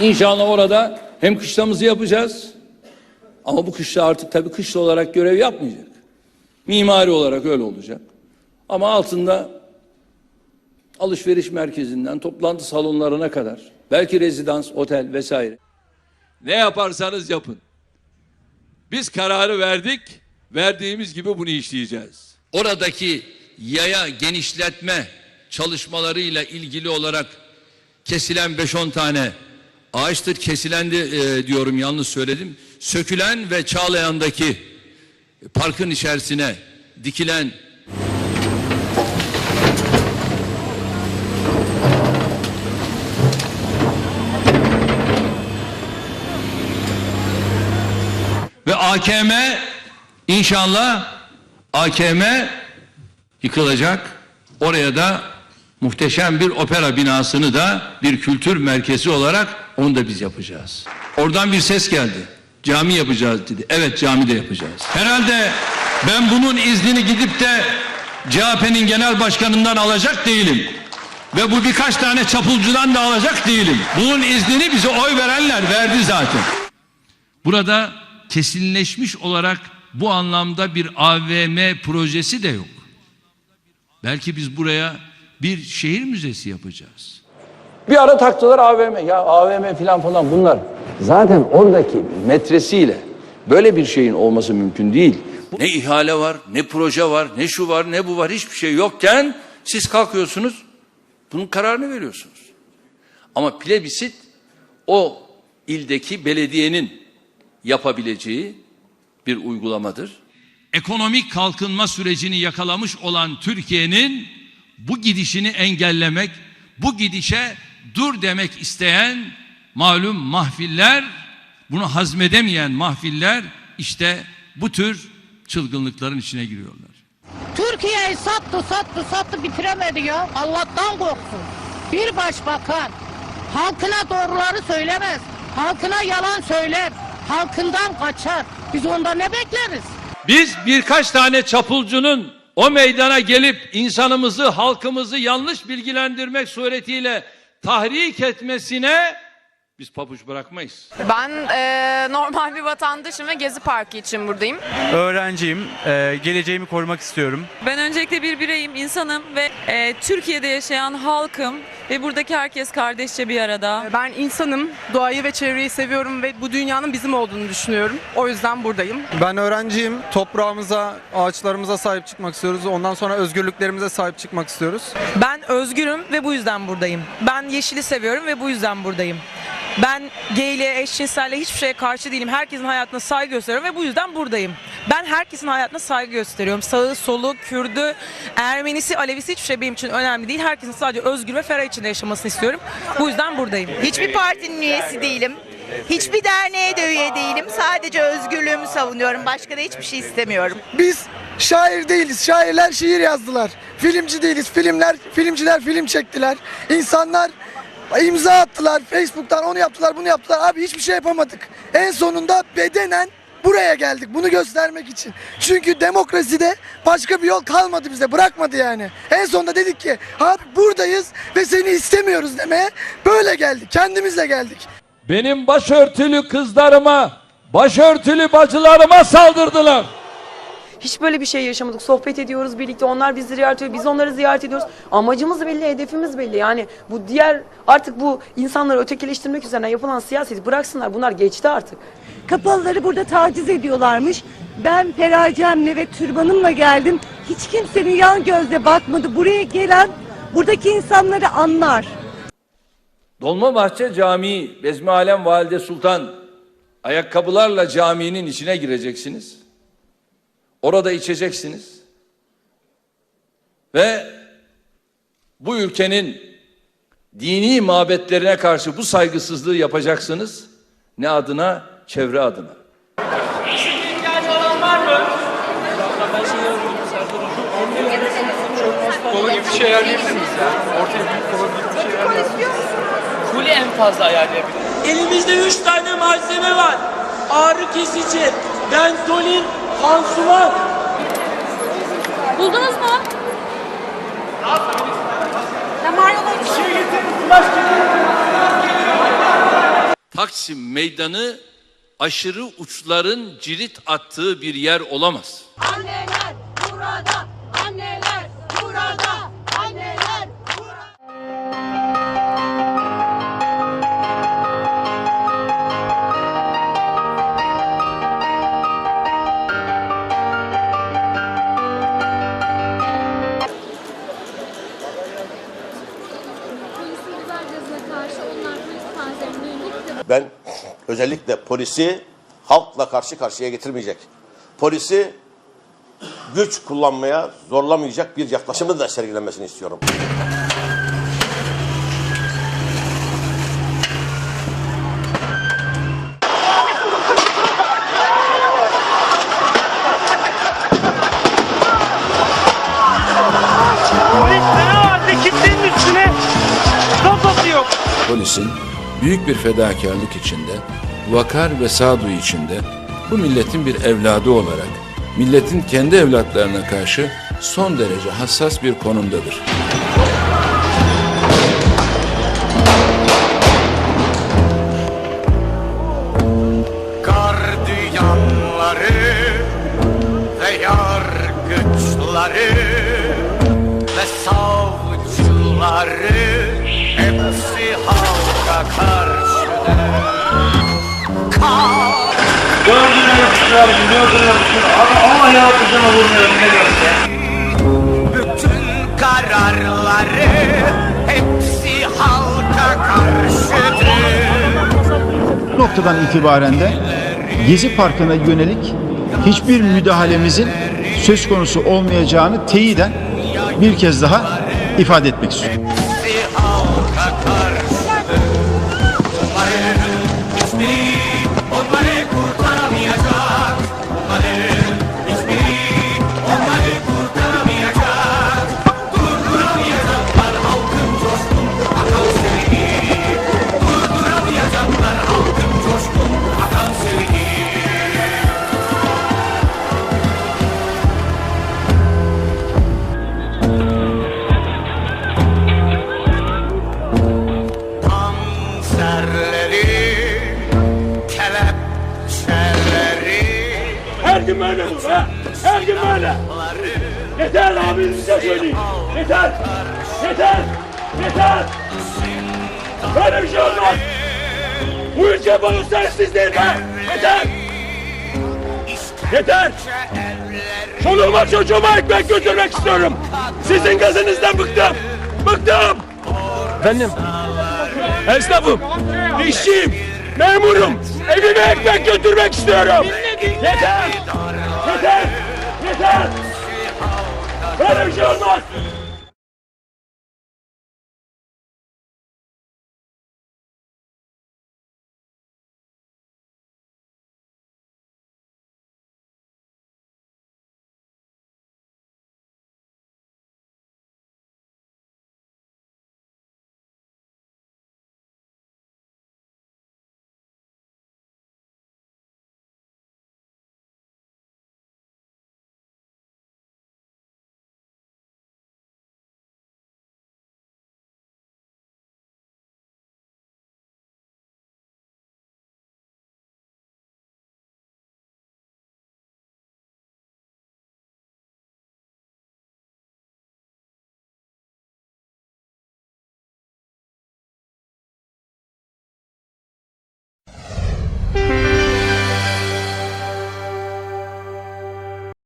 İnşallah orada hem kışlamızı yapacağız ama bu kışla artık tabii kışla olarak görev yapmayacak. Mimari olarak öyle olacak. Ama altında alışveriş merkezinden toplantı salonlarına kadar belki rezidans, otel vesaire. Ne yaparsanız yapın. Biz kararı verdik. Verdiğimiz gibi bunu işleyeceğiz. Oradaki yaya genişletme çalışmalarıyla ilgili olarak kesilen 5-10 tane ağaçtır. Kesilen de e, diyorum yanlış söyledim. Sökülen ve Çağlayan'daki parkın içerisine dikilen ve AKM inşallah AKM yıkılacak. Oraya da muhteşem bir opera binasını da bir kültür merkezi olarak onu da biz yapacağız. Oradan bir ses geldi. Cami yapacağız dedi. Evet cami de yapacağız. Herhalde ben bunun iznini gidip de CHP'nin genel başkanından alacak değilim. Ve bu birkaç tane çapulcudan da alacak değilim. Bunun iznini bize oy verenler verdi zaten. Burada kesinleşmiş olarak bu anlamda bir AVM projesi de yok. Belki biz buraya bir şehir müzesi yapacağız. Bir ara taktılar AVM. Ya AVM falan falan bunlar. Zaten oradaki metresiyle böyle bir şeyin olması mümkün değil. Ne ihale var, ne proje var, ne şu var, ne bu var hiçbir şey yokken siz kalkıyorsunuz bunun kararını veriyorsunuz. Ama plebisit o ildeki belediyenin yapabileceği bir uygulamadır. Ekonomik kalkınma sürecini yakalamış olan Türkiye'nin bu gidişini engellemek, bu gidişe dur demek isteyen malum mahfiller, bunu hazmedemeyen mahfiller işte bu tür çılgınlıkların içine giriyorlar. Türkiye'yi sattı sattı sattı bitiremedi ya. Allah'tan korksun. Bir başbakan halkına doğruları söylemez. Halkına yalan söyler. Halkından kaçar. Biz onda ne bekleriz? Biz birkaç tane çapulcunun o meydana gelip insanımızı, halkımızı yanlış bilgilendirmek suretiyle tahrik etmesine biz pabuç bırakmayız. Ben e, normal bir vatandaşım ve Gezi Parkı için buradayım. Öğrenciyim. Ee, geleceğimi korumak istiyorum. Ben öncelikle bir bireyim, insanım ve e, Türkiye'de yaşayan halkım ve buradaki herkes kardeşçe bir arada. Ben insanım, doğayı ve çevreyi seviyorum ve bu dünyanın bizim olduğunu düşünüyorum. O yüzden buradayım. Ben öğrenciyim. Toprağımıza, ağaçlarımıza sahip çıkmak istiyoruz. Ondan sonra özgürlüklerimize sahip çıkmak istiyoruz. Ben özgürüm ve bu yüzden buradayım. Ben yeşili seviyorum ve bu yüzden buradayım. Ben geyle, eşcinselle hiçbir şeye karşı değilim. Herkesin hayatına saygı gösteriyorum ve bu yüzden buradayım. Ben herkesin hayatına saygı gösteriyorum. Sağı, solu, Kürdü, Ermenisi, Alevisi hiçbir şey benim için önemli değil. Herkesin sadece özgür ve ferah içinde yaşamasını istiyorum. Bu yüzden buradayım. Hiçbir partinin üyesi değilim. Hiçbir derneğe de üye değilim. Sadece özgürlüğümü savunuyorum. Başka da hiçbir şey istemiyorum. Biz şair değiliz. Şairler şiir yazdılar. Filmci değiliz. Filmler, filmciler film çektiler. İnsanlar imza attılar. Facebook'tan onu yaptılar, bunu yaptılar. Abi hiçbir şey yapamadık. En sonunda bedenen buraya geldik. Bunu göstermek için. Çünkü demokraside başka bir yol kalmadı bize. Bırakmadı yani. En sonunda dedik ki abi buradayız ve seni istemiyoruz demeye böyle geldik. Kendimizle geldik. Benim başörtülü kızlarıma, başörtülü bacılarıma saldırdılar. Hiç böyle bir şey yaşamadık. Sohbet ediyoruz birlikte. Onlar bizi ziyaret ediyor. Biz onları ziyaret ediyoruz. Amacımız belli, hedefimiz belli. Yani bu diğer artık bu insanları ötekileştirmek üzerine yapılan siyaset bıraksınlar. Bunlar geçti artık. Kapalıları burada taciz ediyorlarmış. Ben feracemle ve türbanımla geldim. Hiç kimsenin yan gözle bakmadı. Buraya gelen buradaki insanları anlar. Dolmabahçe Camii, Bezmi Alem Valide Sultan ayakkabılarla caminin içine gireceksiniz. Orada içeceksiniz. Ve bu ülkenin dini mabetlerine karşı bu saygısızlığı yapacaksınız. Ne adına? Çevre adına. Kolu gibi bir şey ayarlayabilir miyiz ya? Ortaya büyük kolu gibi bir şey ayarlayabilir Kuli en fazla ayarlayabilir. Elimizde üç tane malzeme var. Ağrı kesici, bentolin, pansuman. Buldunuz mu? Şey. Taksim Meydanı aşırı uçların cirit attığı bir yer olamaz. Anneler burada, özellikle polisi halkla karşı karşıya getirmeyecek. Polisi güç kullanmaya zorlamayacak bir yaklaşımı da sergilenmesini istiyorum. Polisin büyük bir fedakarlık içinde, vakar ve sağduyu içinde bu milletin bir evladı olarak milletin kendi evlatlarına karşı son derece hassas bir konumdadır. Halka karşıdır. Bütün kararları hepsi halka karşıdır. noktadan itibaren de Gezi Parkı'na yönelik hiçbir müdahalemizin söz konusu olmayacağını teyiden bir kez daha ifade etmek istiyorum. Yeter abi size söyleyeyim. Yeter. Yeter. Yeter. Böyle bir şey olmaz. Bu ülke bana sensiz değil be. Yeter. Yeter. Çoluğuma çocuğuma ekmek götürmek istiyorum. Sizin gazınızdan bıktım. Bıktım. Efendim? Esnafım. İşçiyim. Memurum. Evime ekmek götürmek istiyorum. Yeter. Yeter. Yeter. Böyle bir şey olmaz.